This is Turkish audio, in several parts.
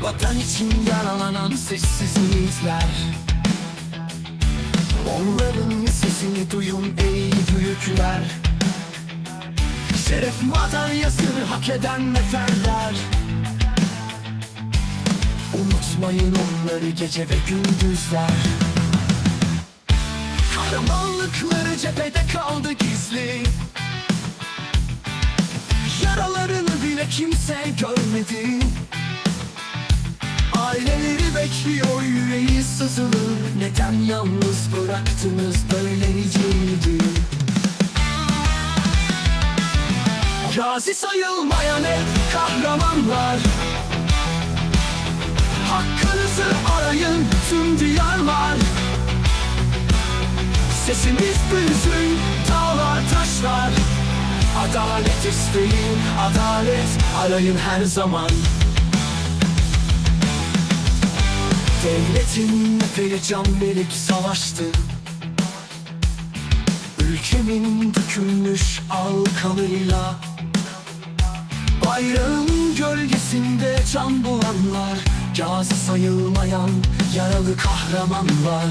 Vatan için yaralanan sessiz yiğitler. Onların sesini duyun ey büyükler. Şeref madalyasını hak eden neferler. Unutmayın onları gece ve gündüzler. Kahramanlıkları cephede kaldı gizli. Yaralarını bile kimse görmedi Aileleri bekliyor yüreği sızılı. Neden yalnız bıraktınız böyleyiciydi Gazi sayılmayan hep kahramanlar. Hakkınızı arayın tüm diyarlar. Sesimiz büyüsün dağlar taşlar. Adalet isteyin adalet arayın her zaman Devletin neferi can verip savaştı. Ülkemin dökülmüş al kanıyla Bayrağın gölgesinde can bulanlar Gazi sayılmayan yaralı kahramanlar.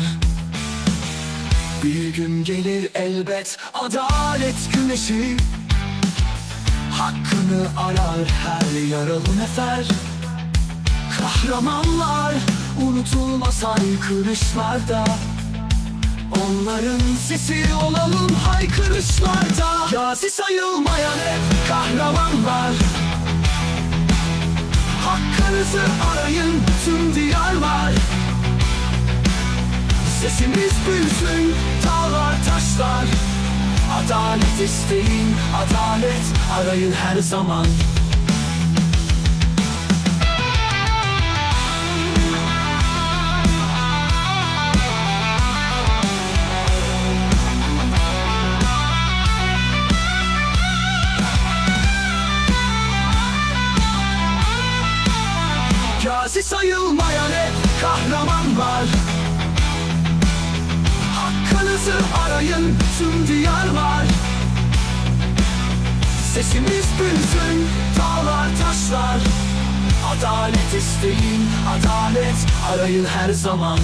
Bir gün gelir elbet adalet güneşi. Hakkını arar her yaralı nefer. Kahramanlar unutulmaz haykırışlarda. Onların sesi olalım haykırışlarda. Gazi sayılmayan hep kahramanlar Hakkınızı arayın tüm diyarlar Sesimiz büyüsün dağlar taşlar. Adalet isteyin adalet arayın her zaman Gazi sayılmayan hep kahramanlar Hakkınızı arayın tüm diyarlar Sesimiz büyüsün dağlar taşlar. Adalet isteyin adalet arayın her zaman